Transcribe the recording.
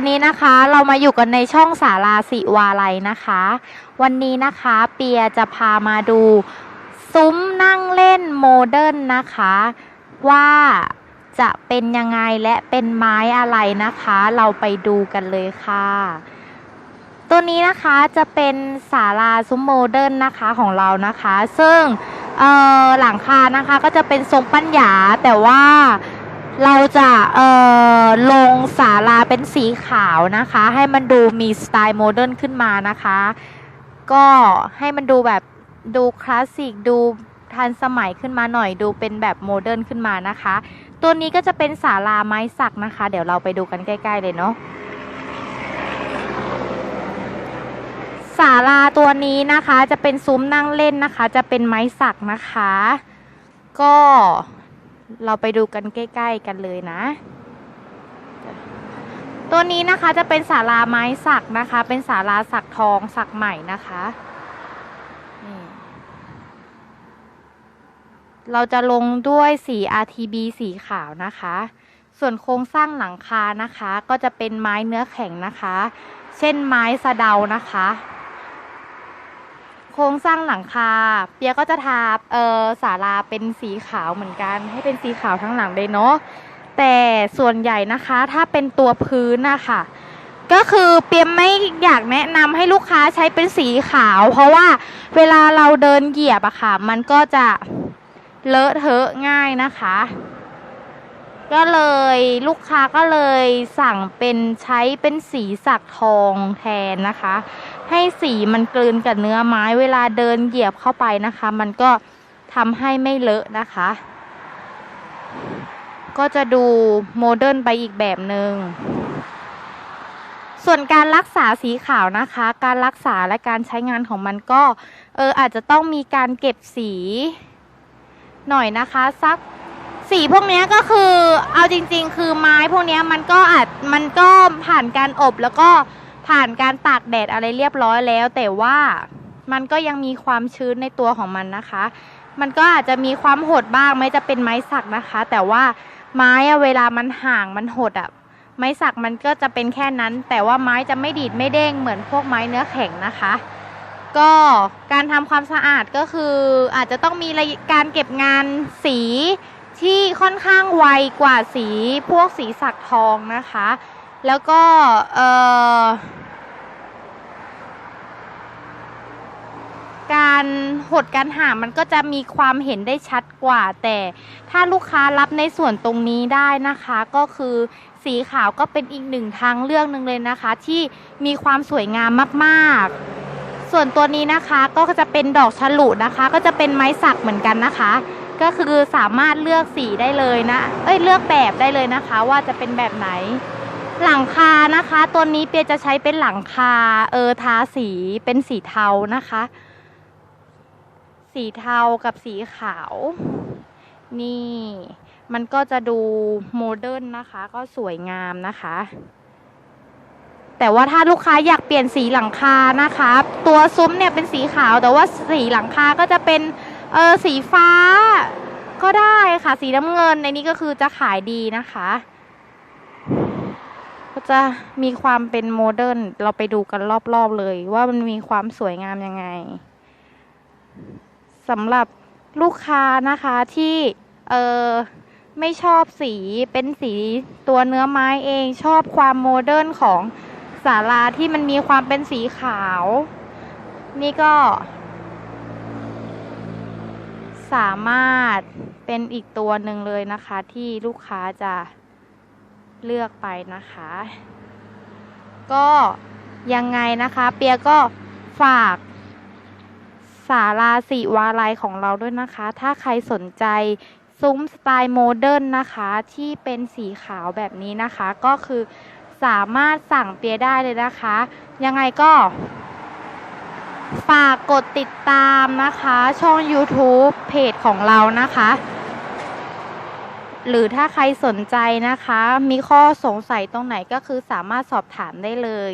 วันนี้นะคะเรามาอยู่กันในช่องสาราสิวาลัยนะคะ วันนี้นะคะเปียจะพามาดูซุ้มนั่งเล่นโมเดิร์นนะคะ ว่าจะเป็นยังไงและเป็นไม้อะไรนะคะ เราไปดูกันเลยค่ะ ตัวนี้นะคะจะเป็นศาลาซุ้มโมเดิร์นนะคะของเรานะคะ ซึ่งหลังคานะคะก็จะเป็นทรงปัญญาแต่ว่า เราจะเอ่อลงศาลาเป็นสีขาวนะคะ ให้มันดูมีสไตล์โมเดิร์นขึ้นมานะคะ ก็ให้มันดูแบบดูคลาสสิกดูทันสมัยขึ้นมาหน่อยดูเป็นแบบโมเดิร์นขึ้นมานะคะ ตัวนี้ก็จะเป็นศาลาไม้สักนะคะ เดี๋ยวเราไปดูกันใกล้ ๆ เลยเนาะศาลาตัวนี้นะคะจะเป็นซุ้มนั่งเล่นนะคะ จะเป็นไม้สักนะคะ ก็ เราไปดูกันใกล้ ๆ กันเลยนะ ตัวนี้นะคะจะเป็นศาลาไม้สักนะคะ เป็นศาลาสักทองสักใหม่นะคะเราจะลงด้วยสี RTB สีขาวนะคะ ส่วนโครงสร้างหลังคานะคะ ก็จะเป็นไม้เนื้อแข็งนะคะ เช่นไม้สะเดานะคะ ครงสร้างหลังคา เปียก็จะทาเออศาลาเป็นสีขาวเหมือนกัน ให้เป็นสีขาวทั้งหลังเลยเนาะแต่ส่วนใหญ่นะคะถ้าเป็นตัวพื้นนะคะก็คือเปียไม่อยากแนะนำให้ลูกค้าใช้เป็นสีขาว เพราะว่าเวลาเราเดินเหยียบอะค่ะ มันก็จะเลอะเทอะง่ายนะคะ ก็เลยลูกค้าก็เลยสั่งเป็นใช้เป็นสีสักทองแทนนะคะ ให้สีมันกลืนกับเนื้อไม้เวลาเดินเหยียบเข้าไปนะคะ มันก็ทำให้ไม่เลอะนะคะ ก็จะดูโมเดิร์นไปอีกแบบหนึง่งส่วนการรักษาสีขาวนะคะ การรักษาและการใช้งานของมันก็เอออาจจะต้องมีการเก็บสีหน่อยนะคะสักสีพวกนี้ก็คือเอาจริง ๆ คือไม้พวกนี้มันก็อาจมันก็ผ่านการอบแล้วก็ ผ่านการตากแดดอะไรเรียบร้อยแล้ว แต่ว่ามันก็ยังมีความชื้นในตัวของมันนะคะ มันก็อาจจะมีความหดบ้างไม่จะเป็นไม้สักนะคะ แต่ว่าไม้เวลามันห่างมันหดอะไม้สักมันก็จะเป็นแค่นั้น แต่ว่าไม้จะไม่ดีดไม่เด้งเหมือนพวกไม้เนื้อแข็งนะคะ ก็การทำความสะอาดก็คืออาจจะต้องมีการเก็บงานสีที่ค่อนข้างไวกว่าสีพวกสีสักทองนะคะ แล้วก็เอ่อการหดการหามันก็จะมีความเห็นได้ชัดกว่า แต่ถ้าลูกค้ารับในส่วนตรงนี้ได้นะคะ ก็คือสีขาวก็เป็นอีกหนึ่งทางเลือกหนึ่งเลยนะคะ ที่มีความสวยงามมากๆ ส่วนตัวนี้นะคะก็จะเป็นดอกฉลุนะคะ ก็จะเป็นไม้สักเหมือนกันนะคะ ก็คือสามารถเลือกสีได้เลยนะ เอ้ยเลือกแบบได้เลยนะคะ ว่าจะเป็นแบบไหน หลังคานะคะ ตัวนี้เปียจะใช้เป็นหลังคา เออทาสีเป็นสีเทานะคะ สีเทากับสีขาว นี่ มันก็จะดูโมเดิร์นนะคะ ก็สวยงามนะคะ แต่ว่าถ้าลูกค้าอยากเปลี่ยนสีหลังคานะคะ ตัวซุ้มเนี่ยเป็นสีขาว แต่ว่าสีหลังคาก็จะเป็นเออสีฟ้า ก็ได้ค่ะ สีน้ำเงินในนี้ก็คือจะขายดีนะคะ จะมีความเป็นโมเดิร์นเราไปดูกันรอบๆเลย ว่ามันมีความสวยงามยังไงสำหรับลูกค้านะคะที่เออไม่ชอบสีเป็นสีตัวเนื้อไม้เองชอบความโมเดิร์นของศาลาที่มันมีความเป็นสีขาว นี่ก็ สามารถเป็นอีกตัวหนึ่งเลยนะคะที่ลูกค้าจะ เลือกไปนะคะ ก็ยังไงนะคะ เปียก็ฝากสาราสีวาลัยของเราด้วยนะคะ ถ้าใครสนใจซุ้มสไตล์โมเดิร์นนะคะ ที่เป็นสีขาวแบบนี้นะคะ ก็คือสามารถสั่งเปียได้เลยนะคะ ยังไงก็ ฝากกดติดตามนะคะ ช่อง YouTube เพจของเรานะคะ หรือถ้าใครสนใจนะคะ มีข้อสงสัยตรงไหนก็คือสามารถสอบถามได้เลย